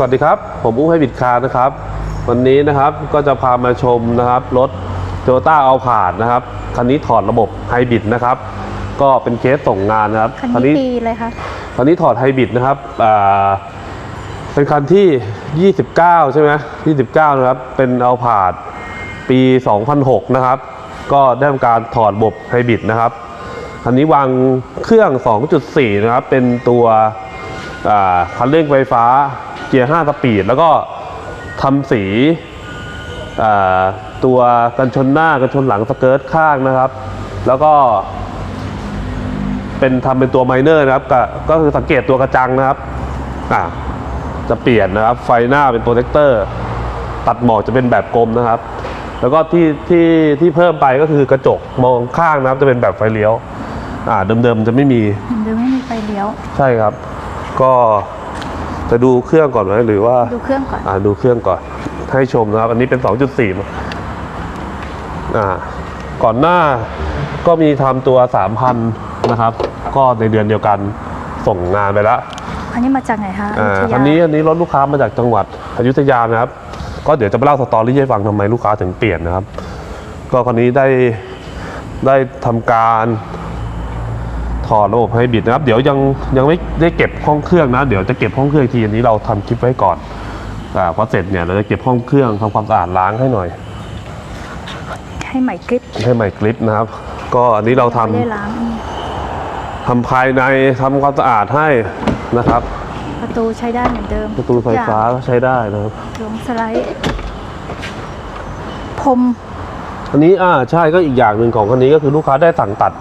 สวัสดีครับ ผมอู้ให้บิดคาร์นะครับ วันนี้นะครับก็จะพามาชมนะครับรถ t o y o ต้าเอาผาดนะครับคันนี้ถอดระบบไฮบริดนะครับ ก็เป็นเคสส่งงานนะครับคันนี้ปีเลยค่ะคันนี้ถอดไฮบริดนะครับอ่าเป็นคันที่ 29 ใช่ไหม29 นะครับ เป็นเอาผาดปี 2006 นะครับ ก็ได้ทำการถอดระบบไฮบริดนะครับคันนี้วางเครื่อง 2.4 นะครับ เป็นตัวอ่าคันเร่งไฟฟ้า เกียร์ 5 สปีด แล้วก็ทำสีอ่าตัวกันชนหน้ากันชนหลังสเกิร์ตข้างนะครับ แล้วก็เป็นทำเป็นตัวไมเนอร์นะครับก็ก็คือสังเกตตัวกระจังนะครับอ่าจะเปลี่ยนนะครับ ไฟหน้าเป็นโปรเจคเตอร์ ตัดหมอกจะเป็นแบบกลมนะครับ แล้วก็ที่ที่ที่เพิ่มไปก็คือกระจกมองข้างนะครับ จะเป็นแบบไฟเลี้ยว อ่าเดิมๆจะไม่มีหรือไม่มีไฟเลี้ยว ใช่ครับ ก็ จะดูเครื่องก่อนไหมหรือว่าดูเครื่องก่อนอ่าดูเครื่องก่อน ให้ชมนะครับ อันนี้เป็น 2.4มาอ่าก่อนหน้าก็มีทำตัว 3,000 นะครับ ก็ในเดือนเดียวกันส่งงานไปแล้วอันนี้มาจากไหนคะออ่ายุธยาคันนี้อันนี้รถลูกค้ามาจากจังหวัดอยุธยานะครับ ก็เดี๋ยวจะไปเล่าสตอรี่ให้ฟังทำไมลูกค้าถึงเปลี่ยนนะครับ ก็คันนี้ได้ได้ทำการ ถอดระบบไฮบริดนะครับ เดี๋ยวยังยังไม่ได้เก็บห้องเครื่องนะ เดี๋ยวจะเก็บห้องเครื่องอีกทีอันนี้เราทำคลิปไว้ก่อนอ่าพอเสร็จเนี่ยเราจะเก็บห้องเครื่องทำความสะอาดล้างให้หน่อย ให้ใหม่กริปให้ใหม่กริปนะครับ ก็อันนี้เราทำไม่ได้ล้างอืมทำภายในทำความสะอาดให้นะครับ ประตูใช้ได้เหมือนเดิมประตูไฟฟ้าก็ใช้ได้นะครับลงสไลด์พรมอันนี้อ่าใช่ก็อีกอย่างหนึ่งของคันนี้ก็คือลูกค้าได้สั่งตัด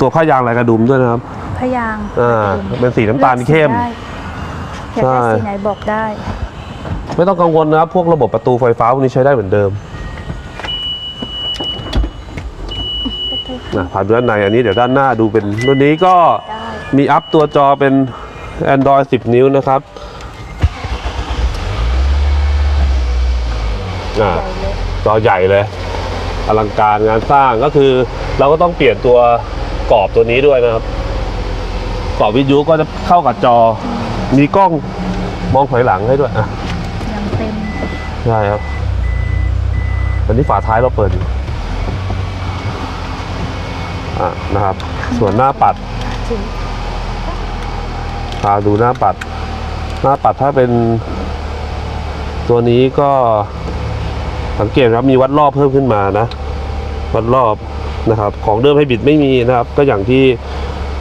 ตัวผ้ายางลายกระดุมด้วยนะครับพยางค์อ่าดิเป็นสีน้ำตาลเข้มลือกสีได้อยากได้ใช่ สีไหนบอกได้ ไม่ต้องกังวลนะครับ พวกระบบประตูไฟฟ้าพวกนี้ใช้ได้เหมือนเดิมนะผ่านด้านในอันนี้เดี๋ยวด้านหน้าดูเป็นรุ่นนี้ก็ได้ มีอัพตัวจอเป็น Android 10 นิ้วนะครับอ่าใหญ่เลยจอใหญ่เลย อลังการงานสร้างก็คือเราก็ต้องเปลี่ยนตัว กรอบตัวนี้ด้วยนะครับกรอบวิทยุก็จะเข้ากับจอ มีกล้องมองถอยหลังให้ด้วยอะยังเต็มใช่ครับอันนี้ฝาท้ายเราเปิดอยู่อะนะครับ ส่วนหน้าปัดจริงพาดูหน้าปัด หน้าปัดถ้าเป็นตัวนี้ก็สังเกตครับมีวัดรอบเพิ่มขึ้นมานะ วัดรอบ นะครับของเดิมให้บิดไม่มีนะครับ ก็อย่างที่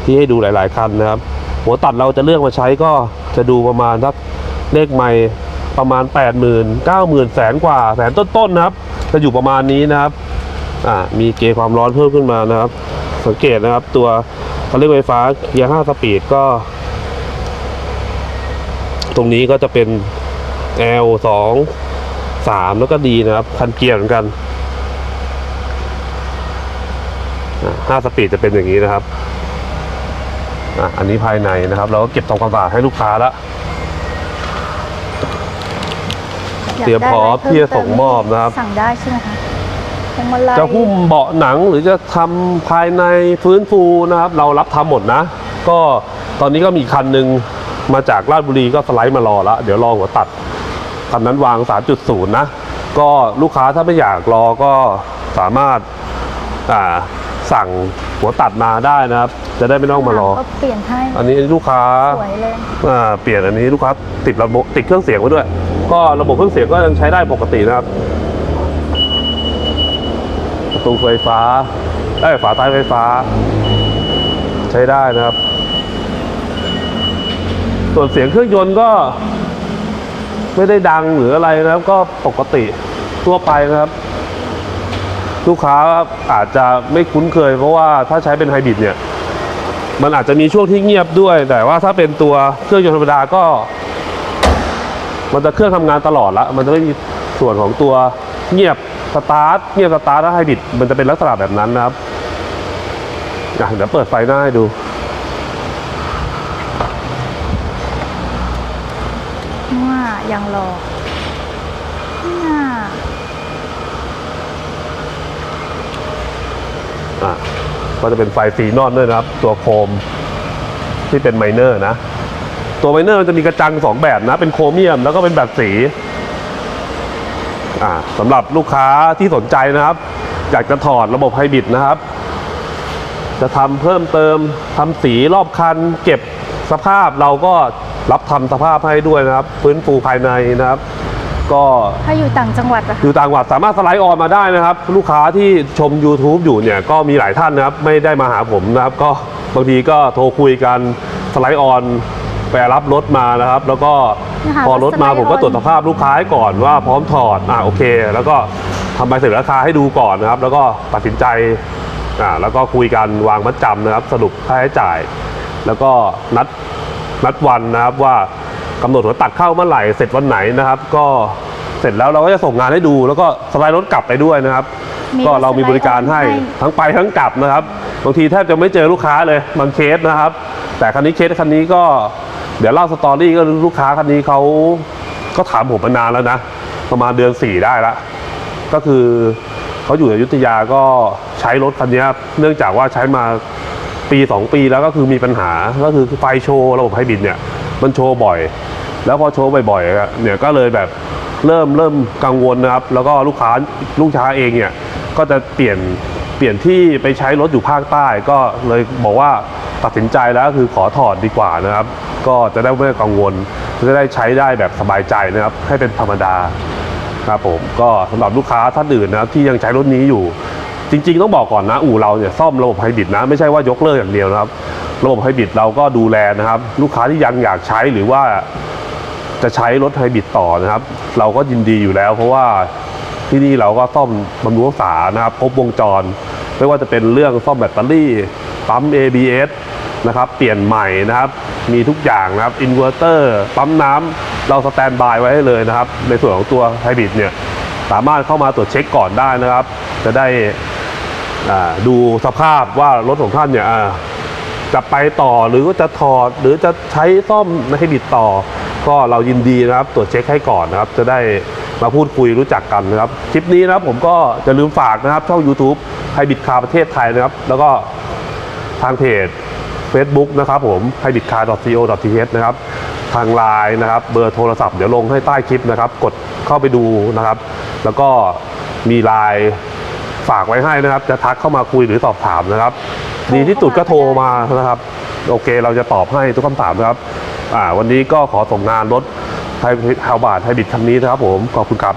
ที่ให้ดูหลาย ๆ คันนะครับ หัวตัดเราจะเลือกมาใช้ก็จะดูประมาณสักเลขใหม่ประมาณ 8 0 0 0 0 9 0 0 0แสนกว่าแสนต้นๆนะครับจะอยู่ประมาณนี้นะครับอ่ามีเกจความร้อนเพิ่มขึ้นมานะครับ สังเกตนะครับตัวคันเร่งไฟฟ้าเกียร์5สปีดก็ ตรงนี้ก็จะเป็น L 2 3 แล้วก็ดีนะครับ คันเกียร์เหมือนกัน อ่า5สปีดจะเป็นอย่างนี้นะครับอะอันนี้ภายในนะครับ เราก็เก็บทำความสะอาดให้ลูกค้าแล้วอยากเตรียมได้พร้อมะไเพิ่ที่จะส่งมอบนะครับ สั่งได้ใช่ไหมคะพวงมาลัยจะหุ้มเบาะหนังหรือจะทำภายในฟื้นฟูนะครับ เรารับทำหมดนะ ก็ตอนนี้ก็มีคันหนึ่งมาจากราชบุรีก็สไลด์มารอแล้วเดี๋ยวรอหัวตัดคันนั้นวาง 3.0 นะ ก็ลูกค้าถ้าไม่อยากรอก็สามารถอ่า สั่งหัวตัดมาได้นะครับ จะได้ไม่ต้องมารอ ก็เปลี่ยนให้อันนี้ลูกค้าสวยเลยอ่าเปลี่ยนอันนี้ลูกค้าติดระบบติดเครื่องเสียงไว้ด้วย ก็ระบบเครื่องเสียงก็ยังใช้ได้ปกตินะครับ ประตูไฟฟ้าไอ้ยฝาท้ายไฟฟ้า ใช้ได้นะครับ ส่วนเสียงเครื่องยนต์ก็ ไม่ได้ดังหรืออะไรนะครับ ก็ปกติทั่วไปนะครับ ลูกค้าอาจจะไม่คุ้นเคย เพราะว่าถ้าใช้เป็นไฮบริดเนี่ยมันอาจจะมีช่วงที่เงียบด้วย แต่ว่าถ้าเป็นตัวเครื่องยนต์ธรรมดาก็ มันจะเครื่องทำงานตลอดละมันจะไม่มีส่วนของตัวเงียบสตาร์ทเงียบสตาร์ทแล้วไฮบริดมันจะเป็นลักษณะแบบนั้นนะครับเดี๋ยวเปิดไฟหน้าให้ดูว่ายังรอน่า อะก็จะเป็นไฟซีนอนด้วยนะครับ ตัวโคมที่เป็นไมเนอร์นะ ตัวไมเนอร์มันจะมีกระจังสองแบบนะ เป็นโครเมียมแล้วก็เป็นแบบสีอ่าสำหรับลูกค้าที่สนใจนะครับ อยากจะถอดระบบไฮบริดนะครับ จะทำเพิ่มเติมทำสีรอบคัน เก็บสภาพเราก็รับทำสภาพให้ด้วยนะครับ ฟื้นฟูภายในนะครับ ก็ถ้าอยู่ต่างจังหวัดอะอยู่ต่างจังหวัดสามารถสไลด์ออนมาได้นะครับ ลูกค้าที่ชม YouTube อยู่เนี่ยก็มีหลายท่านนะครับ ไม่ได้มาหาผมนะครับ ก็บางทีก็โทรคุยกันสไลด์ออนไปรับรถมานะครับ แล้วก็พอรถมาผมก็ตรวจสภาพลูกค้าให้ก่อนว่าพร้อมถอดอ่าโอเค แล้วก็ทำใบเสนอราคาให้ดูก่อนนะครับ แล้วก็ตัดสินใจอ่าแล้วก็คุยกันวางมัดจำนะครับ สรุปค่าใช้จ่าย แล้วก็นัดนัดวันนะครับว่า กำหนดหัวตัดเข้าเมื่อไหร่เสร็จวันไหนนะครับ ก็เสร็จแล้วเราก็จะส่งงานให้ดู แล้วก็สไลด์รถกลับไปด้วยนะครับก็เรามีบริการให้ ทั้งไปทั้งกลับนะครับบางทีแทบจะไม่เจอลูกค้าเลยบางเคสนะครับ แต่คันนี้เคสคันนี้ก็เดี๋ยวเล่าสตอรี่ก็ลูกค้าคันนี้เขาก็ถามผมมานานแล้วนะ ประมาณเดือนสี่ได้ละก็คือเขาอยู่อยุธยาก็ใช้รถคันนี้เนื่องจากว่าใช้มาปี 2 ปีแล้วก็คือมีปัญหาก็คือไฟโชว์ระบบไฮบริดเนี่ย มันโชว์บ่อย แล้วพอโชว์บ่อยๆเนี่ยก็เลยแบบเริ่มเริ่มกังวลนะครับ แล้วก็ลูกค้าลูกค้าเองเนี่ยก็จะเปลี่ยนเปลี่ยนที่ไปใช้รถอยู่ภาคใต้ ก็เลยบอกว่าตัดสินใจแล้วคือขอถอดดีกว่านะครับ ก็จะได้ไม่กังวลจะได้ใช้ได้แบบสบายใจนะครับ ให้เป็นธรรมดาครับผมก็สำหรับลูกค้าท่านอื่นนะครับที่ยังใช้รถนี้อยู่ จริง ๆ ต้องบอกก่อนนะอู่เราเนี่ยซ่อมระบบไฮบริดนะ ไม่ใช่ว่ายกเลิกอย่างเดียวนะครับ ระบบไฮบริดเราก็ดูแลนะครับ ลูกค้าที่ยังอยากใช้หรือว่าจะใช้รถไฮบริดต่อนะครับ เราก็ยินดีอยู่แล้ว เพราะว่าที่นี่เราก็ซ่อมบำรุงรักษานะครับครบวงจร ไม่ว่าจะเป็นเรื่องซ่อมแบตเตอรี่ปั๊ม ABS นะครับ เปลี่ยนใหม่นะครับ มีทุกอย่างนะครับอินเวอร์เตอร์ปั๊มน้ำเราสแตนบายไว้ให้เลยนะครับ ในส่วนของตัวไฮบริดเนี่ยสามารถเข้ามาตรวจเช็คก่อนได้นะครับ จะได้ดูสภาพว่ารถของท่านเนี่ย จะไปต่อหรือว่าจะถอดหรือจะใช้ซ่อมในไฮบริดต่อ ก็เรายินดีนะครับตรวจเช็คให้ก่อนนะครับ จะได้มาพูดคุยรู้จักกันนะครับคลิปนี้นะครับผมก็จะลืมฝากนะครับช่อง YouTube ไฮบริดคาประเทศไทยนะครับ แล้วก็ทางเพจ Facebook นะครับผม h y b r i d c a r c o th นะครับ ทางไลน์นะครับ เบอร์โทรศัพท์เดี๋ยวลงให้ใต้คลิปนะครับ กดเข้าไปดูนะครับ แล้วก็มีไลน์ฝากไว้ให้นะครับ จะทักเข้ามาคุยหรือสอบถามนะครับ ดีที่สุดก็โทรมานะครับ โอเคเราจะตอบให้ทุกคำถามนะครับอ่าวันนี้ก็ขอส่งงานรถไทยฮาวบาร์ไฮบริดคันนี้นะครับผมขอบคุณครับ